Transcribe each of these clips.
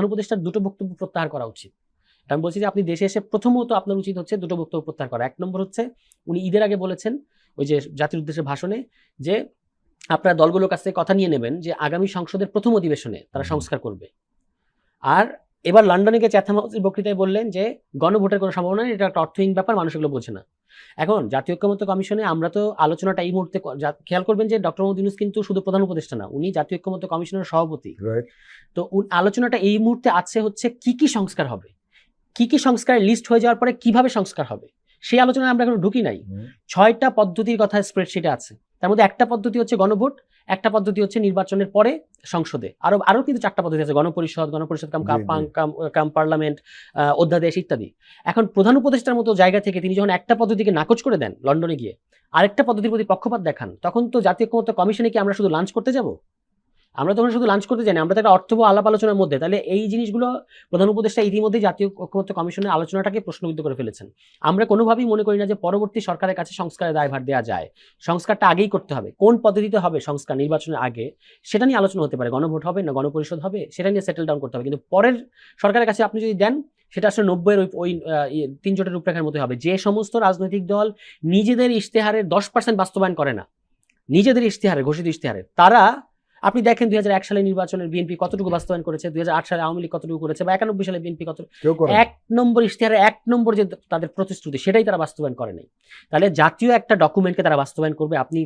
প্রধান উপদেষ্টার দুটো বক্তব্য প্রত্যাহার করা উচিত। আমি বলছি যে আপনি দেশে এসে প্রথমত আপনার উচিত হচ্ছে দুটো বক্তব্য প্রত্যাহার করা। এক নম্বর হচ্ছে, উনি ঈদের আগে বলেছেন, ওই যে জাতির উদ্দেশ্যে ভাষণে, যে আপনার দলগুলোর কাছ থেকে কথা নিয়ে নেবেন যে আগামী সংসদের প্রথম অধিবেশনে তারা সংস্কার করবে। আর এবার লন্ডনে গিয়ে চ্যাথাম হাউসের বক্তৃতায় বললেন যে গণভোটের কোনো সম্ভাবনা নেই এটা একটা অর্থহীন ব্যাপার মানুষগুলো বোঝে না। এখন জাতীয় ঐক্যমত্য কমিশনে আমরা তো আলোচনাটা এই মুহূর্তে খেয়াল করবেন যে ডক্টর মোহাম্মদ ইউনুস কিন্তু শুধু প্রধান উপদেষ্টা না উনি জাতীয় ঐক্যমত্য কমিশনের সভাপতি। তো আলোচনাটা এই মুহূর্তে আছে হচ্ছে কি কি সংস্কার হবে? কি কি সংস্কার লিস্ট হয়ে যাওয়ার পরে কীভাবে সংস্কার হবে? সেই আলোচনায় আমরা এখনও ঢুকি নাই। ছয়টা পদ্ধতির কথা স্প্রেডশিটে আছে। তার মধ্যে একটা পদ্ধতি হচ্ছে গণভোট একটা পদ্ধতি হচ্ছে নির্বাচনের পরে সংসদে। আরও আরও কিন্তু চারটা পদ্ধতি আছে গণপরিষদ গণপরিষদ কাম কাম- পার্লামেন্ট আহ, অধ্যাদেশ ইত্যাদি। এখন প্রধান উপদেষ্টার মতো জায়গা থেকে তিনি যখন একটা পদ্ধতিকে নাকচ করে দেন লন্ডনে গিয়ে আরেকটা পদ্ধতির প্রতি পক্ষপাত দেখান তখন তো জাতীয় কমিশনে কি আমরা শুধু লাঞ্চ করতে যাব? আমরা তখন শুধু লাঞ্চ করতে জানি আমরা তো একটা অর্থবহ আলাপ আলোচনার মধ্যে তাহলে এই জিনিসগুলো প্রধান উপদেষ্টা ইতিমধ্যে জাতীয় ঐক্যমত্য কমিশনের আলোচনাটাকে প্রশ্নবিদ্ধ করে ফেলেছেন। আমরা কোনোভাবেই মনে করি না যে পরবর্তী সরকারের কাছে সংস্কারের দায়ভার দেওয়া যায়। সংস্কারটা আগেই করতে হবে। কোন পদ্ধতিতে হবে সংস্কার নির্বাচনের আগে সেটা নিয়ে আলোচনা হতে পারে। গণভোট হবে না গণপরিষদ হবে সেটা নিয়ে সেটেল ডাউন করতে হবে। কিন্তু পরের সরকারের কাছে আপনি যদি দেন সেটা আসলে নব্বইয়ের ওই ওই ইয়ে, তিন জোটের রূপরেখার মতো হবে। যে সমস্ত রাজনৈতিক দল নিজেদের ইশতেহারের দশ পার্সেন্ট বাস্তবায়ন করে না নিজেদের ইশতেহারে ঘোষিত ইশতেহারে তারা আপনি দেখেন দুই হাজার এক সালে নির্বাচনের বিএনপি কতটুকু বাস্তবায়ন করেছে দুই হাজার আট সালে আওয়ামী লীগ কতটুকু করেছে বা একানব্বই সালে বিএনপি কত এক নম্বর ইশতেহারে এক নম্বর যে তাদের প্রতিশ্রুতি সেটাই তারা বাস্তবায়ন করে নাই। তাহলে জাতীয় একটা ডকুমেন্টকে তারা বাস্তবায়ন করবে আপনি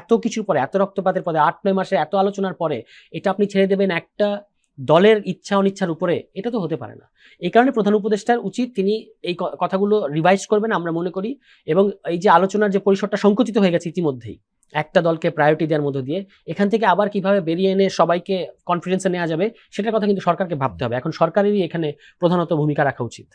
এত কিছুর পরে এত রক্তপাতের পরে আট নয় মাসে এত আলোচনার পরে এটা আপনি ছেড়ে দেবেন একটা দলের ইচ্ছা অনিচ্ছার উপরে এটা তো হতে পারে না। এই কারণে প্রধান উপদেষ্টার উচিত তিনি এই কথাগুলো রিভাইজ করবেন আমরা মনে করি এবং এই যে আলোচনার যে পরিসরটা সংকুচিত হয়ে গেছে ইতিমধ্যেই। একটা দলকে প্রায়োরিটি দেওয়ার মধ্য দিয়ে। এখান থেকে আবার কীভাবে বেরিয়ে এনে সবাইকে কনফিডেন্সে নেওয়া যাবে, সেটার কথা কিন্তু সরকারকে ভাবতে হবে। এখন সরকারেরই এখানে প্রধানত ভূমিকা রাখা উচিত।